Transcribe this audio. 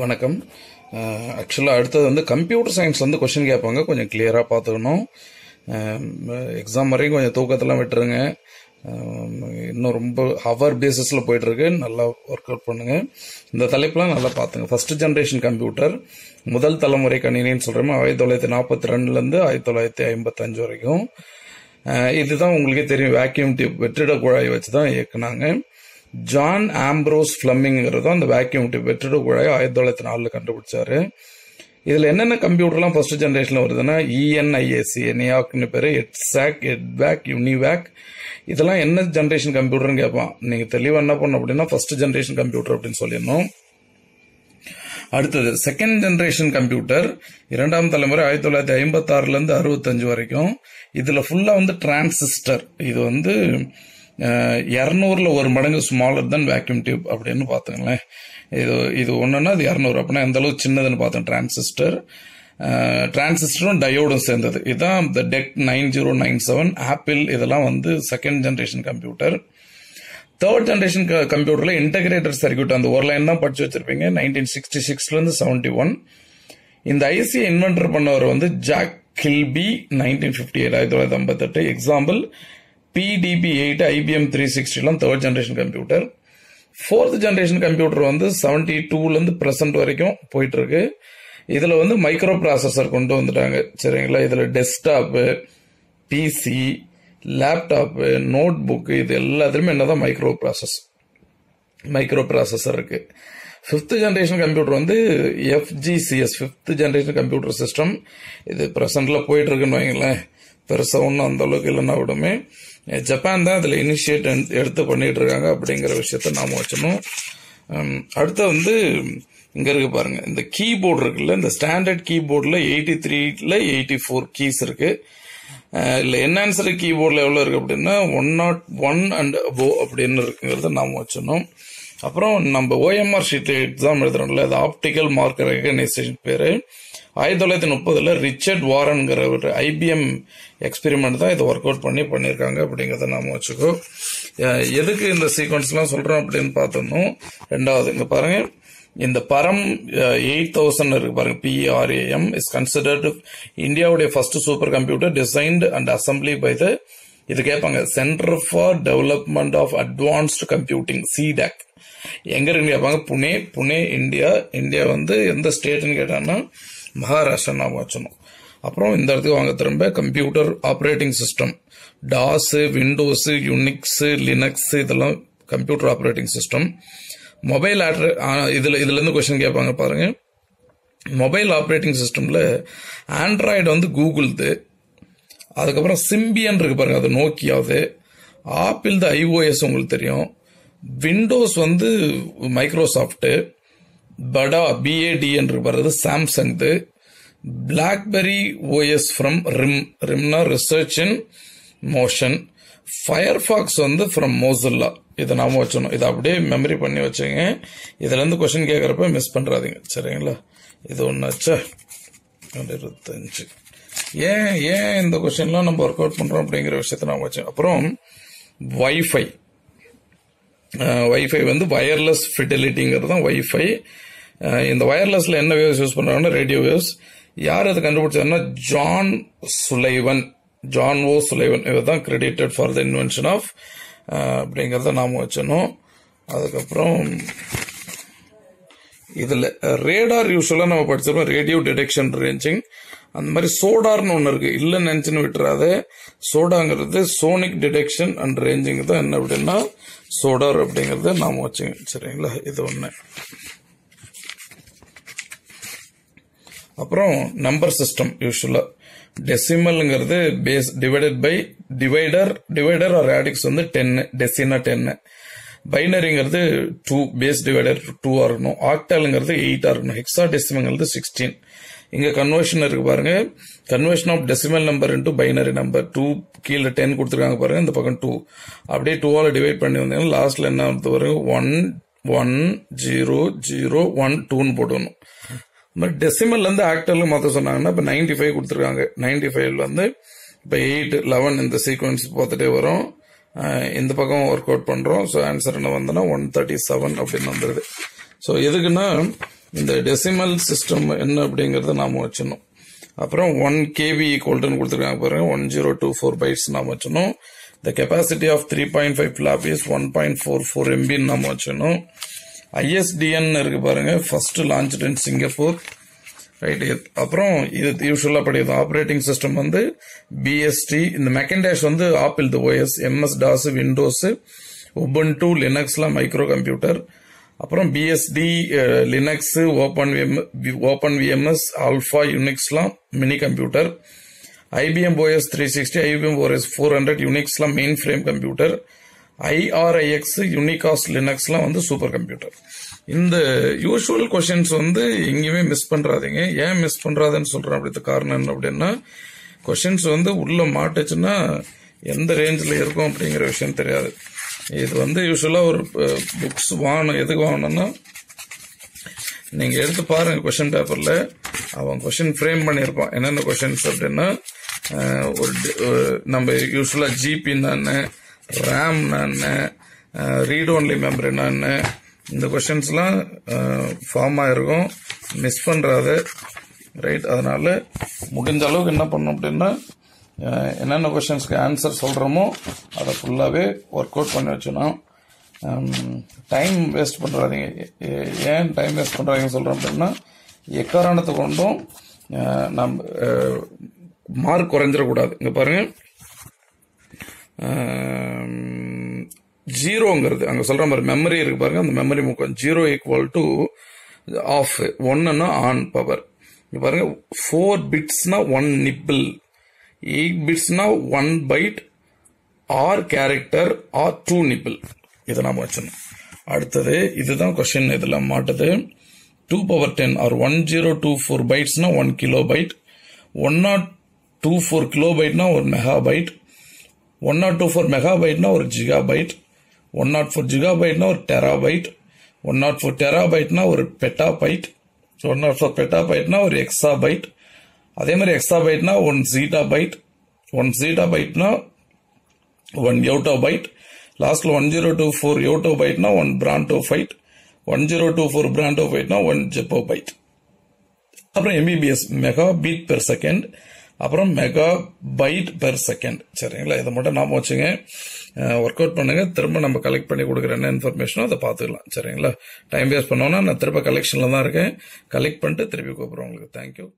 வணக்கம். ஆக்சுவலாக அடுத்தது வந்து கம்ப்யூட்டர் சயின்ஸ் வந்து கொஷின் கேட்பாங்க. கொஞ்சம் கிளியராக பார்த்துக்கணும். எக்ஸாம் வரையும் கொஞ்சம் தூக்கத்தெல்லாம் விட்டுருங்க. இன்னும் ரொம்ப ஹவர் பேசிஸில் போயிட்டுருக்கு. நல்லா ஒர்க் அவுட் பண்ணுங்கள் இந்த தலைப்பெலாம் நல்லா பார்த்துங்க. ஃபஸ்ட்டு ஜென்ரேஷன் கம்ப்யூட்டர் முதல் தலைமுறை கணினின்னு சொல்கிறோமே ஆயிரத்தி தொள்ளாயிரத்தி நாற்பத்தி ரெண்டுலேருந்து ஆயிரத்தி தொள்ளாயிரத்தி ஐம்பத்தஞ்சு வரைக்கும். இதுதான் உங்களுக்கே தெரியும். வேக்யூம் டியூப் வெற்றிட குழாய் வச்சு தான் இயக்குனாங்க. ஜான் ஆம்ப்ரோஸ் ஃபிளம்மிங்கிறது அந்த வேக்யூம் டியூப் வெற்றிட குழாய் ஆயிரத்தி தொள்ளாயிரத்தி நாலில் கண்டுபிடிச்சாரு. இதில் என்னென்ன கம்ப்யூட்டர்லாம் ஃபர்ஸ்ட் ஜென்ரேஷனில் வருதுன்னா இஎன்ஐஏசி நியாக்னு பேர் எட்ஸாக் எட்வேக் யூனிவேக் இதெல்லாம் என்ன ஜென்ரேஷன் கம்ப்யூட்டர்னு கேட்பான். நீங்கள் தெளிவாக என்ன பண்ணணும் அப்படின்னா ஃபர்ஸ்ட் ஜென்ரேஷன் கம்ப்யூட்டர் அப்படின்னு சொல்லிடணும். அடுத்தது செகண்ட் ஜென்ரேஷன் கம்ப்யூட்டர் இரண்டாம் தலைமுறை ஆயிரத்தி தொள்ளாயிரத்தி ஐம்பத்தாறுலேருந்து இருந்து அறுபத்தஞ்சு வரைக்கும். இதில் ஃபுல்லாக வந்து டிரான்சிஸ்டர் இது வந்து இரநூறுல ஒரு மடங்கு ஸ்மாலர் தன் வேக்யூம் டியூப் அப்படின்னு பார்த்துங்களேன். இது இது ஒன்றுன்னா அது இரநூறு. அப்படின்னா எந்த அளவு சின்னதுன்னு பார்த்தோம் டிரான்சிஸ்டர் டிரான்சிஸ்டரும் டயோடும் சேர்ந்தது. இதுதான் இந்த DEC nine zero nine seven Apple இதெல்லாம் வந்து second generation computer third generation கம்ப்யூட்டரில் இன்டகிரேட்டர் சர்க்கியூட் அந்த ஒரு லைன் தான் படிச்சு வச்சிருப்பீங்க. நைன்டீன் சிக்ஸ்டி சிக்ஸ்லேருந்து செவன்டி ஒன் இந்த ஐசியை இன்வென்டர் பண்ணவர் வந்து Jack Kilby nineteen fifty eight ஆயிரத்தி தொள்ளாயிரத்தி ஐம்பத்தெட்டு. Example PDP eight IBM three சிக்ஸ்டிலாம் third generation computer fourth generation computer வந்து செவன்டி டூலேருந்து ப்ரெசன்ட் வரைக்கும் போயிட்டுருக்கு. இதில் வந்து மைக்ரோ ப்ராசஸர் கொண்டு வந்துட்டாங்க. சரிங்களா? இதில் desktop PC laptop note book இது எல்லாத்துலேயுமே என்ன தான் மைக்ரோ ப்ராசஸ் மைக்ரோ ப்ராசஸர் இருக்குது ஃபிஃப்த் ஜென்ரேஷன் கம்ப்யூட்டர் வந்து FGCS fifth generation computer system இது ப்ரெசென்ட்ல போயிட்டுருக்குன்னு வைங்களேன். பெருசாக ஒன்றும் அந்த அளவுக்கு இல்லைன்னா விடுமே. ஜப்பான் தான் அதில் இனிஷியேட் எடுத்து பண்ணிட்டு இருக்காங்க அப்படிங்கிற விஷயத்த நாம வச்சணும் அடுத்து வந்து இங்க இருக்கு பாருங்க. இந்த கீபோர்டு இருக்குல்ல இந்த ஸ்டாண்டர்ட் கீபோர்டில் எயிட்டி த்ரீல எயிட்டி ஃபோர் கீஸ் இருக்கு இல்ல என்ஹான்சர் கீபோர்டில் எவ்வளோ இருக்கு அப்படின்னா one not one and above அப்படின்னு இருக்குங்கிறத நாம வச்சணும் அப்புறம் நம்ம ஓஎம்ஆர் ஷீட் எக்ஸாம் எழுதுறோம்ல அது ஆப்டிக்கல் மார்க் ரெகனைசேஷன் பேரு. ஆயிரத்தி தொள்ளாயிரத்தி முப்பதில் ரிச்சர்ட் வாரன்கிற ஒரு ஐபிஎம் எக்ஸ்பெரிமெண்ட் தான் இதை ஒர்க் அவுட் பண்ணி பண்ணியிருக்காங்க அப்படிங்கிறத நாம வச்சுக்கோ. எதுக்கு இந்த சீக்வன்ஸ்லாம் சொல்கிறோம் அப்படின்னு பார்த்தோம்னா ரெண்டாவது இங்கே பாருங்கள் இந்த பரம் எயிட் தௌசண்ட் இருக்கு பாருங்க. பிஆர்ஏஎம் இஸ் கன்சிடர்டு இந்தியாவுடைய first supercomputer designed and assembly by the இது கேட்பாங்க. Centre for development of advanced computing CDAC எங்க இருக்கு கேட்பாங்க. புனே புனே இந்தியா. இந்தியா வந்து எந்த ஸ்டேட்னு கேட்டாங்கன்னா மகாராஷ்டிரா நாம வச்சணும் அப்புறம் இந்த இடத்துக்கு வாங்க திரும்ப computer operating system DOS Windows Unix Linux இதெல்லாம் கம்ப்யூட்டர் ஆப்ரேட்டிங் சிஸ்டம் மொபைல் இதுல இதுல இருந்து கொஸ்டின் கேட்பாங்க பாருங்க. மொபைல் ஆப்ரேட்டிங் சிஸ்டம்ல ஆண்ட்ராய்டு வந்து கூகுள்து அதுக்கப்புறம் சிம்பியன் இருக்கு பாருங்க அது நோக்கியாவது ஆப்பிள் த ஐஓஎஸ் உங்களுக்கு தெரியும். விண்டோஸ் வந்து மைக்ரோசாஃப்ட்டு படா பிஏடி என்று வர்றது Samsung BlackBerry OS from RIM ரிம்னா research in motion Firefox வந்து ஃப்ரம் மோசில்லா இதை நாம வச்சணும் இதை அப்படியே மெமரி பண்ணி வச்சுங்க இதுல இருந்து கொஸ்டின் கேட்கறப்ப மிஸ் பண்றாதீங்க. சரிங்களா? இது ஒன்று வச்சா இருபத்தஞ்சு. ஏன் ஏன் இந்த கொஸ்டின்லாம் நம்ம ஒர்க் அவுட் பண்றோம் அப்படிங்கிற விஷயத்த நான் வச்சேன் அப்புறம் வைஃபை வைஃபை வந்து வயர்லெஸ் ஃபிடலிட்டிங்கிறது தான் வைஃபை இந்த ஒயர்லெஸ்ல என்ன வேவ்ஸ் யூஸ் பண்றாங்கன்னா ரேடியோ வேவ்ஸ் யார் அதை கண்டுபிடிச்சாருன்னா ஜான் சுலைவன் ஜான் ஓ சுலைவன் இவர் தான் credited for the invention of அப்படிங்கிறத நாம வச்சணும் அதுக்கப்புறம் இதில் ரேடார் யூஸ்வலாக நம்ம படிச்சிருக்கோம் ரேடியோ டிடெக்ஷன் ரேஞ்சிங் அந்த மாதிரி சோடார்னு ஒன்று இருக்குது இல்லைன்னு நினச்சின்னு விட்டுறாது சோடாங்கிறது சோனிக் டிடெக்ஷன் அண்ட் ரேஞ்சிங் தான் என்ன அப்படின்னா சோடார் அப்படிங்கிறத நாம் வச்சுங்க சரிங்களா? இது ஒன்று அப்புறம் நம்பர் சிஸ்டம் யூஸ்வலாக டெசிமல்ங்கிறது base divided by divider divider or radix வந்து டென்னு டெசினா டென்னு பைனரிங்கிறது டூ பேஸ் டிவைடர் டூவாக இருக்கணும். ஆக்டல்ங்கிறது எயிட்டாக இருக்கணும். ஹெக்ஸா டெசிமல்ங்கிறது சிக்ஸ்டீன் இங்கே கன்வர்ஷன் இருக்கு பாருங்க. Conversion of decimal number into binary number two கீழே டென் கொடுத்துருக்காங்க பாருங்க. இந்த பக்கம் டூ அப்படியே டூவால் டிவைட் பண்ணி வந்தீங்கன்னா லாஸ்ட்ல என்ன வந்து வரும் one one zero zero one டூன்னு போடணும் மாதிரி டெசிமல்ல இருந்து ஆக்டர்ல மொத்தம் சொன்னாங்கன்னா இப்ப நைன்டி ஃபைவ் கொடுத்துருக்காங்க. நைன்டி ஃபைவ்ல வந்து இப்ப எயிட் லெவன் இந்த சீக்வன்ஸ் பார்த்துட்டே வரும். இந்த பக்கம் ஒர்க் அவுட் பண்றோம். ஸோ ஆன்சர் என்ன வந்தனா ஒன் தேர்ட்டி செவன் அப்படின்னு வந்துருது ஸோ எதுக்குன்னா இந்த டெசிமல் சிஸ்டம் என்ன அப்படிங்கறத நாம வச்சிடணும். அப்புறம் ஒன் கேவி கோல்டுன்னு கொடுத்துருக்காங்க பாருங்க one zero two four bytes நாம வச்சிடணும். The capacity of three point five floppies one point four four எம்பின்னு நாம வச்சிடணும். ஐஎஸ்டிஎன் இருக்குது பாருங்கள் first launch in Singapore right அப்புறம் இது யூஸ்வலா படிக்கிறது ஆப்ரேட்டிங் சிஸ்டம் வந்து பிஎஸ்டி இந்த மெக்கன்டேஷ் வந்து Apple the OS MS DOS Windows two லினக்ஸ்லாம் micro computer அப்புறம் BSD Linux open VM open VMS alpha யூனிக்ஸ்லாம் minicomputer IBM OS three sixty IBM OS four hundred யூனிக்ஸ்லாம் main frame computer IRIX யூனிகாஸ் லினக்ஸ்லாம் வந்து super computer இந்த usual questions வந்து எங்கேயுமே miss பண்ணுறாதீங்க ஏன் miss பண்ணுறாதுன்னு சொல்கிறேன் அப்படி காரணம் என்ன அப்படின்னா கொஷின்ஸ் வந்து உள்ளே மாட்டுச்சுன்னா எந்த ரேஞ்சில் இருக்கும் அப்படிங்கிற விஷயம் தெரியாது. இது வந்து யூஸ்வலாக ஒரு புக்ஸ் வாங்கணும். எதுக்கு வாங்கணும்னா நீங்கள் எடுத்து பாருங்கள் கொஸ்டின் பேப்பரில் அவன் கொஷின் ஃப்ரேம் பண்ணியிருப்பான். என்னென்ன கொஷின்ஸ் அப்படின்னா ஒரு நம்ம யூஸ்வலாக ஜிபின்னு ரேம் ரேம்னா என்ன ரீட் ஓன்லி மெமரி என்ன இந்த கொஷின்ஸ்லாம் ஃபார்ம் ஆகிருக்கும் மிஸ் பண்ணுறாது ரைட் அதனால் முடிஞ்ச அளவுக்கு என்ன பண்ணும் அப்படின்னா என்னென்ன கொஷின்ஸ்க்கு ஆன்சர் சொல்கிறோமோ அதை ஃபுல்லாகவே ஒர்க் அவுட் பண்ணி வச்சோம் டைம் வேஸ்ட் பண்ணுறாதீங்க ஏன் டைம் வேஸ்ட் பண்ணுறாங்கன்னு சொல்கிறோம் அப்படின்னா எக்காரணத்தை கொண்டும் நம்ம மார்க் குறைஞ்சிடக்கூடாது. இங்கே பாருங்கள் ஜீரோங்கிறது. அங்கே சொல்கிற மாதிரி மெமரி இருக்கு பாருங்க. அந்த மெமரி முக்கம் ஜீரோ ஈக்குவல் டு ஆஃப் ஒன்னுன்னா ஆன் பவர் இங்கே பாருங்க. ஃபோர் பிட்ஸ்னா one nibble eight பிட்ஸ்னா one byte or character or two nibble இதை நாம் வச்சணும் அடுத்தது இதுதான் கொஸ்டின் இதில் மாட்டுது. Two power ten or one zero two four பைட்ஸ்னா one kilobyte one nought two four kilo பைட்னா ஒரு megabyte one nought two four mega பைட்னா ஒரு gigabyte one nought four giga பைட்னா ஒரு terabyte one nought four tera பைட்னா ஒரு petabyte one nought four peta பைட்னா ஒரு exabyte அதே மாதிரி exa பைட்னா one zettabyte one zetta பைட்னா one yottabyte லாஸ்ட்ல one zero two four yotta பைட்னா one brontobyte one zero two four bronto ஃபைட்னா one geopbyte அப்புறம் MBPS mega beat per second அப்புறம் mega byte per second சரிங்களா? இதை மட்டும் நாம வச்சுங்க. Work out பண்ணுங்க. திரும்ப நம்ம கலெக்ட் பண்ணி கொடுக்குற என்ன இன்ஃபர்மேஷனோ அதை பார்த்துக்கலாம். சரிங்களா? டைம் வேஸ்ட் பண்ணோன்னா நான் திரும்ப கலெக்ஷன்ல தான் இருக்கேன். கலெக்ட் பண்ணிட்டு திருப்பி கூப்பிடுறேன் உங்களுக்கு. தேங்க்யூ